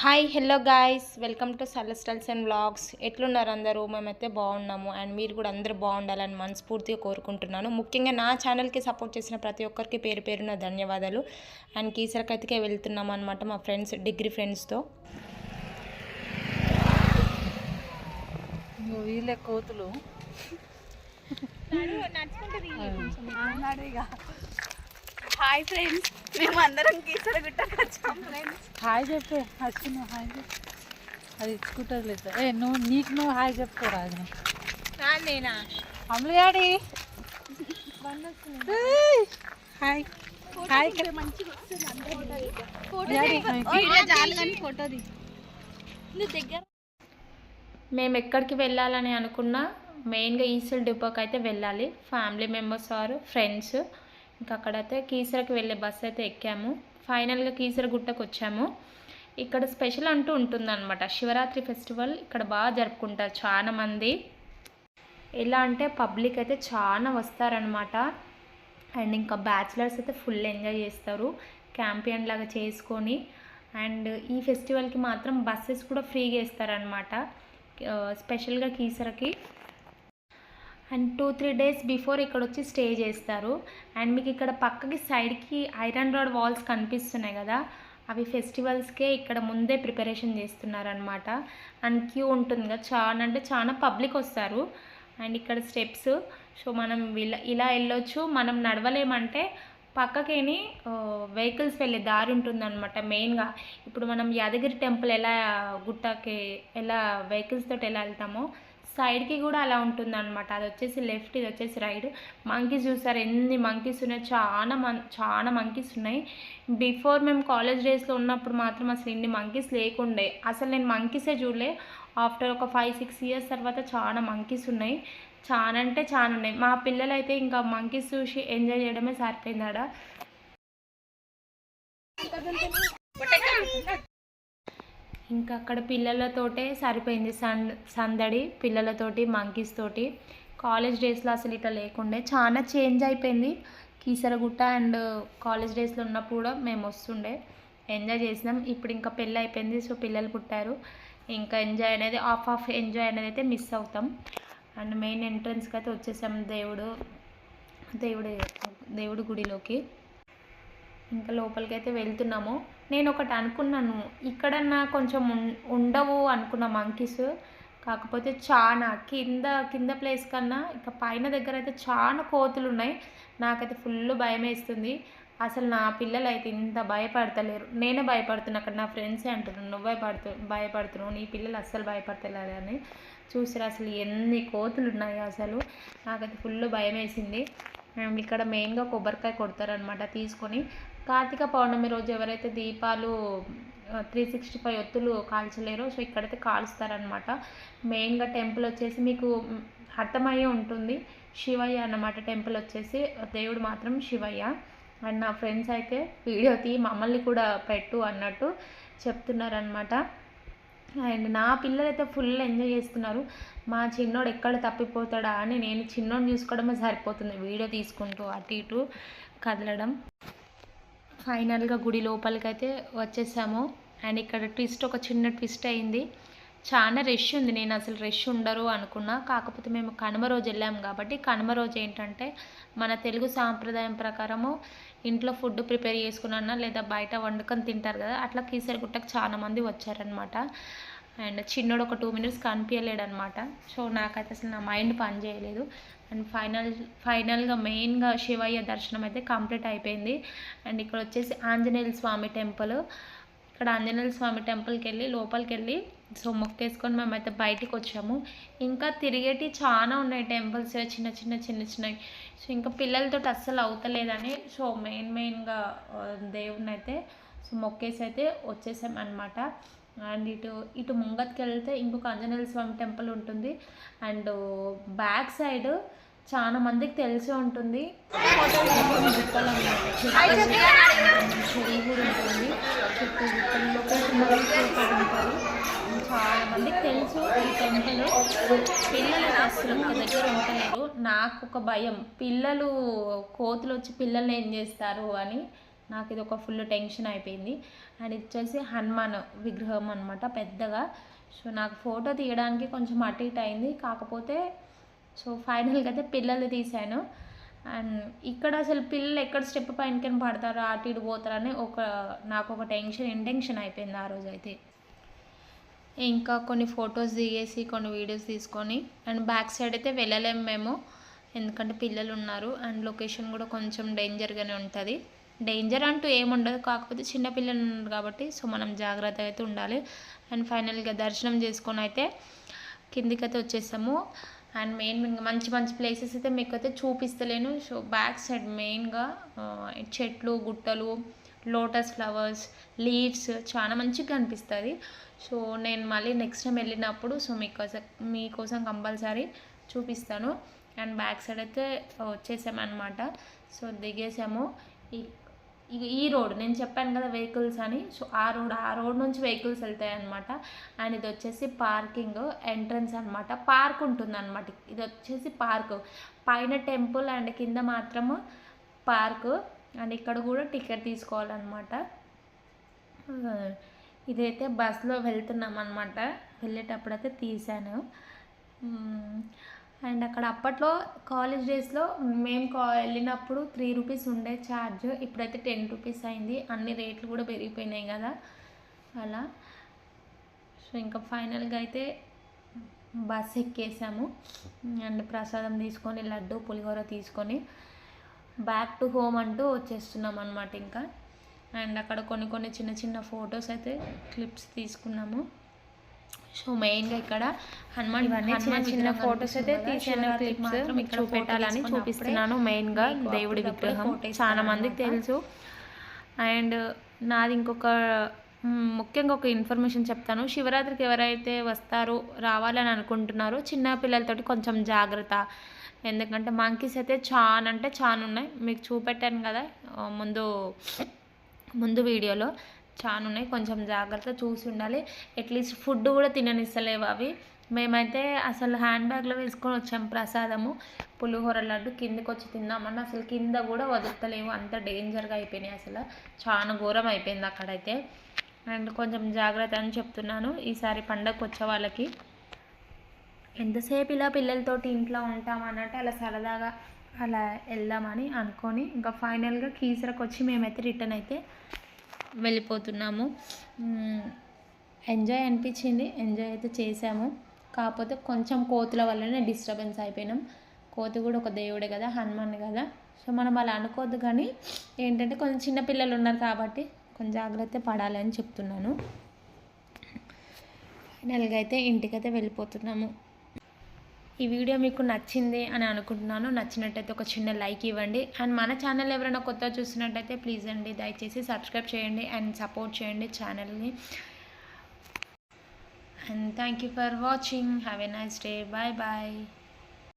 Hi hello guys welcome to celestials and vlogs ఎట్లున్నారు అందరూ? మేమైతే బాగున్నాము. అండ్ మీరు కూడా అందరూ బాగుండాలని మనస్ఫూర్తిగా కోరుకుంటున్నాను. ముఖ్యంగా నా ఛానల్కి సపోర్ట్ చేసిన ప్రతి ఒక్కరికి పేరు పేరున ధన్యవాదాలు. అండ్ కీసరకైతే వెళ్తున్నాం అనమాట మా ఫ్రెండ్స్ డిగ్రీ ఫ్రెండ్స్తో వీళ్ళే కోతులు. హాయ్ ఫ్రెండ్స్ మేము అందరం కీసరగుట్టకు వచ్చాం ఫ్రెండ్స్ హాయ్ చెప్పే. వచ్చి నువ్వు హాయ్ చెప్పు. అది ఇచ్చుకుంటుంది లేదు. ఏ నువ్వు నీకు నువ్వు హాయ్ చెప్పుకోరా అది నేనా అమలగాడి హాయ్ హాయ్ చాలు కానీ ఫోటోది నువ్వు దగ్గర మేము ఎక్కడికి వెళ్ళాలని అనుకున్నా మెయిన్గా ఈసల్ డిపోకి అయితే వెళ్ళాలి. ఫ్యామిలీ మెంబర్స్ ఆర్ ఫ్రెండ్స్ ఇంకా అక్కడైతే కీసరకి వెళ్ళే బస్సు అయితే ఎక్కాము. ఫైనల్గా కీసర గుట్టకు వచ్చాము. ఇక్కడ స్పెషల్ అంటూ ఉంటుందన్నమాట. శివరాత్రి ఫెస్టివల్ ఇక్కడ బాగా జరుపుకుంటారు చాలా మంది. ఎలా అంటే పబ్లిక్ అయితే చాలా వస్తారనమాట అండ్ ఇంకా బ్యాచిలర్స్ అయితే ఫుల్ ఎంజాయ్ చేస్తారు. క్యాంపియన్ లాగా చేసుకొని. అండ్ ఈ ఫెస్టివల్కి మాత్రం బస్సెస్ కూడా ఫ్రీగా ఇస్తారనమాట స్పెషల్గా uh, కీసరకి. And two three days before ఇక్కడ వచ్చి స్టే చేస్తారు. అండ్ మీకు ఇక్కడ పక్కకి సైడ్కి ఐరన్ రాడ్ వాల్స్ కనిపిస్తున్నాయి కదా అవి ఫెస్టివల్స్కే ఇక్కడ ముందే ప్రిపరేషన్ చేస్తున్నారనమాట అండ్ క్యూ ఉంటుంది కదా చాలా అంటే చాలా పబ్లిక్ వస్తారు. అండ్ ఇక్కడ స్టెప్స్ సో మనం ఇలా ఇలా వెళ్ళొచ్చు. మనం నడవలేమంటే పక్కకేని వెహికల్స్ వెళ్ళే దారి ఉంటుందన్నమాట మెయిన్గా. ఇప్పుడు మనం యాదగిరి టెంపుల్ ఎలా గుట్టకి ఎలా వెహికల్స్ తోటి ఎలా వెళ్తామో సైడ్కి కూడా అలా ఉంటుందన్నమాట. అది వచ్చేసి లెఫ్ట్ ఇది వచ్చేసి రైట్. మంకీస్ చూసారు? ఎన్ని మంకీస్ ఉన్నాయి? చాలా మన్ చాలా మంకీస్ ఉన్నాయి. బిఫోర్ మేము కాలేజ్ డేస్లో ఉన్నప్పుడు మాత్రం అసలు ఇన్ని మంకీస్ లేకుండే. అసలు నేను మంకీసే చూడలే. ఆఫ్టర్ ఒక ఫైవ్ సిక్స్ ఇయర్స్ తర్వాత చాలా మంకీస్ ఉన్నాయి. చాలా అంటే చాలా ఉన్నాయి. మా పిల్లలు అయితే ఇంకా మంకీస్ చూసి ఎంజాయ్ చేయడమే సరిపోయింది ఆడ ఇంకా అక్కడ పిల్లలతోటే సరిపోయింది సన్ సందడి పిల్లలతోటి మంకీస్ తోటి. కాలేజ్ డేస్లో అసలు ఇట్లా లేకుండే. చాలా చేంజ్ అయిపోయింది. కీసరగుట్ట అండ్ కాలేజ్ డేస్లో ఉన్నప్పుడు కూడా మేము వస్తుండే. ఎంజాయ్ చేసినాం. ఇప్పుడు ఇంకా పెళ్ళి అయిపోయింది సో పిల్లలు పుట్టారు. ఇంకా ఎంజాయ్ అనేది ఆఫ్ ఆఫ్ ఎంజాయ్ అనేది అయితే మిస్ అవుతాం. అండ్ మెయిన్ ఎంట్రన్స్కి అయితే వచ్చేసాం దేవుడు దేవుడి దేవుడి గుడిలోకి. ఇంకా లోపలికి అయితే వెళ్తున్నాము. నేను ఒకటి అనుకున్నాను. ఇక్కడన్నా కొంచెం ఉండవు అనుకున్న మంకీస్ కాకపోతే చాలా కింద కింద ప్లేస్ కన్నా ఇక పైన దగ్గర అయితే చాలా కోతులు ఉన్నాయి నాకైతే ఫుల్ భయం వేస్తుంది అసలు నా పిల్లలు అయితే ఇంత భయపడతలేరు. నేనే భయపడుతున్నా. అక్కడ నా ఫ్రెండ్సే అంటున్నాను నువ్వే పడుతు భయపడుతున్నావు. నీ పిల్లలు అస్సలు భయపడతలేరు అని. చూసారు అసలు ఎన్ని కోతులు ఉన్నాయి అసలు. నాకైతే ఫుల్ భయం వేసింది ఇక్కడ మెయిన్గా కొబ్బరికాయ కొడతారనమాట తీసుకొని. కార్తీక పౌర్ణమి రోజు ఎవరైతే దీపాలు త్రీ సిక్స్టీ ఫైవ్ ఒత్తులు కాల్చలేరో సో ఇక్కడైతే కాలుస్తారనమాట మెయిన్గా టెంపుల్ వచ్చేసి మీకు అర్థమయ్యే ఉంటుంది శివయ్య అన్నమాట టెంపుల్ వచ్చేసి. దేవుడు మాత్రం శివయ్య. అండ్ నా ఫ్రెండ్స్ అయితే వీడియో తీ మమ్మల్ని కూడా పెట్టు అన్నట్టు చెప్తున్నారనమాట అండ్ నా పిల్లలు అయితే ఫుల్ ఎంజాయ్ చేస్తున్నారు. మా చిన్నోడు ఎక్కడ తప్పిపోతాడా అని నేను చిన్నోడిని చూసుకోవడమే సరిపోతుంది వీడియో తీసుకుంటూ అటు ఇటు కదలడం. ఫైనల్గా గుడి లోపలికి అయితే వచ్చేసాము. అండ్ ఇక్కడ ట్విస్ట్ ఒక చిన్న ట్విస్ట్ అయింది. చాలా రష్ ఉంది. నేను అసలు రష్ ఉండరు అనుకున్నా. కాకపోతే మేము కనుమ రోజు వెళ్ళాము కాబట్టి కనుమ రోజు ఏంటంటే మన తెలుగు సాంప్రదాయం ప్రకారము ఇంట్లో ఫుడ్ ప్రిపేర్ చేసుకున్నా లేదా బయట వండుకొని తింటారు కదా అట్లా కీసరగుట్టకు చాలా చాలామంది వచ్చారనమాట అండ్ చిన్నోడు ఒక టూ మినిట్స్ కనిపించలేడు అనమాట సో నాకైతే అసలు నా మైండ్ పని చేయలేదు. అండ్ ఫైనల్ ఫైనల్గా మెయిన్గా శివయ్య దర్శనం అయితే కంప్లీట్ అయిపోయింది. అండ్ ఇక్కడ వచ్చేసి ఆంజనేయుల స్వామి టెంపుల్. ఇక్కడ ఆంజనేయుల స్వామి టెంపుల్కి వెళ్ళి లోపలికి వెళ్ళి సో మొక్కేసుకొని మేమైతే బయటికి వచ్చాము. ఇంకా తిరిగేటి చాలా ఉన్నాయి టెంపుల్స్ చిన్న చిన్న చిన్న చిన్నవి. సో ఇంకా పిల్లలతో అస్సలు అవుతలేదని సో మెయిన్ మెయిన్గా దేవుని అయితే సో మొక్కేసి అయితే వచ్చేసాం అనమాట అండ్ ఇటు ఇటు ముంగత్కి వెళ్తే ఇంకొక ఆంజనేయ స్వామి టెంపుల్ ఉంటుంది. అండ్ బ్యాక్ సైడ్ చాలా మందికి తెలిసే ఉంటుంది. ఉంటుంది చుట్టూ ఉంటారు చాలా మందికి తెలుసు ఈ టెంపుల్ పిల్లలు అసలు దగ్గర ఉండలేరు నాకు ఒక భయం పిల్లలు కోతులు వచ్చి పిల్లల్ని ఏం చేస్తారు అని. నాకు ఇది ఒక ఫుల్ టెన్షన్ అయిపోయింది. అండ్ ఇది వచ్చేసి హనుమాన్ విగ్రహం అనమాట పెద్దగా. సో నాకు ఫోటో తీయడానికి కొంచెం అటు ఇటు అయింది. కాకపోతే సో ఫైనల్గా అయితే పిల్లలు తీశాను. అండ్ ఇక్కడ అసలు పిల్లలు ఎక్కడ స్టెప్ పైన పడతారో అటు ఇటు పోతారని ఒక నాకు ఒక టెన్షన్ ఇంటెన్షన్ అయిపోయింది ఆ రోజు అయితే ఇంకా కొన్ని ఫొటోస్ దిగేసి కొన్ని వీడియోస్ తీసుకొని అండ్ బ్యాక్ సైడ్ అయితే వెళ్ళలేము మేము. ఎందుకంటే పిల్లలు ఉన్నారు అండ్ లొకేషన్ కూడా కొంచెం డేంజర్గానే ఉంటుంది. డేంజర్ అంటూ ఏముండదు. కాకపోతే చిన్నపిల్లలు ఉన్నారు కాబట్టి సో మనం జాగ్రత్తగా అయితే ఉండాలి. అండ్ ఫైనల్గా దర్శనం చేసుకొని అయితే కిందికి అయితే వచ్చేసాము. అండ్ మెయిన్ మంచి మంచి ప్లేసెస్ అయితే మీకు అయితే చూపిస్తలేను. సో బ్యాక్ సైడ్ మెయిన్గా చెట్లు గుట్టలు లోటస్ ఫ్లవర్స్ లీవ్స్ చాలా మంచిగా కనిపిస్తుంది సో నేను మళ్ళీ నెక్స్ట్ టైం వెళ్ళినప్పుడు సో మీకోసం మీకోసం కంపల్సరీ చూపిస్తాను. అండ్ బ్యాక్ సైడ్ అయితే వచ్చేసామన్నమాట. సో దిగేసాము. ఇక ఈ- రోడ్ నేను చెప్పాను కదా వెహికల్స్ అని సో ఆ రోడ్ ఆ రోడ్ నుంచి వెహికల్స్ వెళ్తాయి అనమాట అండ్ ఇది వచ్చేసి పార్కింగ్ ఎంట్రన్స్ అనమాట పార్క్ ఉంటుంది అనమాట ఇది వచ్చేసి పార్క్. పైన టెంపుల్ అండ్ కింద మాత్రము పార్క్. అండ్ ఇక్కడ కూడా టికెట్ తీసుకోవాలన్నమాట. ఇదైతే బస్లో వెళ్తున్నాం అనమాట వెళ్ళేటప్పుడు అయితే తీసాను అండ్ అక్కడ అప్పట్లో కాలేజ్ డేస్లో మేము కా వెళ్ళినప్పుడు త్రీ రూపీస్ ఉండే ఛార్జ్. ఇప్పుడైతే టెన్ రూపీస్ అయింది. అన్ని రేట్లు కూడా పెరిగిపోయినాయి కదా. అలా. సో ఇంకా ఫైనల్గా అయితే బస్ ఎక్కేసాము. అండ్ ప్రసాదం తీసుకొని లడ్డు పులిహోర తీసుకొని బ్యాక్ టు హోమ్ అంటూ వచ్చేస్తున్నాం అనమాట ఇంకా. అండ్ అక్కడ కొన్ని కొన్ని చిన్న చిన్న ఫొటోస్ అయితే క్లిప్స్ తీసుకున్నాము. సో మెయిన్గా ఇక్కడ హనుమాన్ చిన్న చిన్న photos అయితే తీసిన మాత్రం మీకు చూపెట్టాలని చూపిస్తున్నాను మెయిన్గా దేవుడి విగ్రహం. చాలా మందికి. తెలుసు. అండ్ నాది ఇంకొక ముఖ్యంగా ఒక ఇన్ఫర్మేషన్ చెప్తాను. శివరాత్రికి ఎవరైతే వస్తారో రావాలని అనుకుంటున్నారో చిన్న పిల్లలతోటి కొంచెం జాగ్రత్త. ఎందుకంటే మంకీస్ అయితే చాలా అంటే చాలా ఉన్నాయి. మీకు చూపెట్టాను కదా ముందు ముందు వీడియోలో. చాలా ఉన్నాయి కొంచెం జాగ్రత్త చూసి ఉండాలి. అట్లీస్ట్ ఫుడ్ కూడా తిననిస్తలేవు అవి. మేమైతే అసలు హ్యాండ్ బ్యాగ్లో వేసుకొని వచ్చాం ప్రసాదము. పులిహోర లడ్డు కిందకి వచ్చి తిందామన్నా అసలు కింద కూడా వదులుతలేవు. అంత డేంజర్గా అయిపోయినాయి అసలు. చాలా ఘోరం అయిపోయింది అక్కడైతే. అండ్ కొంచెం జాగ్రత్త అని చెప్తున్నాను. ఈసారి పండగకు వచ్చే వాళ్ళకి. ఎంతసేపు ఇలా పిల్లలతోటి ఇంట్లో ఉంటామన్నట్టు అలా సరదాగా అలా వెళ్దామని అనుకొని ఇంకా ఫైనల్గా కీసరకు వచ్చి మేమైతే రిటర్న్ అయితే వెళ్ళిపోతున్నాము. ఎంజాయ్ అనిపించింది. ఎంజాయ్ అయితే చేసాము కాకపోతే కొంచెం కోతుల వల్లనే డిస్టర్బెన్స్ అయిపోయినాం. కోతి కూడా ఒక దేవుడే కదా హనుమాన్ కదా. సో మనం అలా అనుకోవద్దు కానీ ఏంటంటే కొంచెం చిన్న పిల్లలు ఉన్నారు కాబట్టి కొంచెం జాగ్రత్త పడాలి అని చెప్తున్నాను ఫైనల్గా అయితే ఇంటికైతే వెళ్ళిపోతున్నాము. ఈ వీడియో మీకు నచ్చింది అని అనుకుంటున్నాను. నచ్చినట్టయితే ఒక చిన్న లైక్ ఇవ్వండి. అండ్ మన ఛానల్ ఎవరైనా కొత్త చూసినట్టయితే ప్లీజ్ అండి దయచేసి సబ్స్క్రైబ్ చేయండి అండ్ సపోర్ట్ చేయండి ఛానల్ని. And thank you for watching. Have a nice day. Bye bye.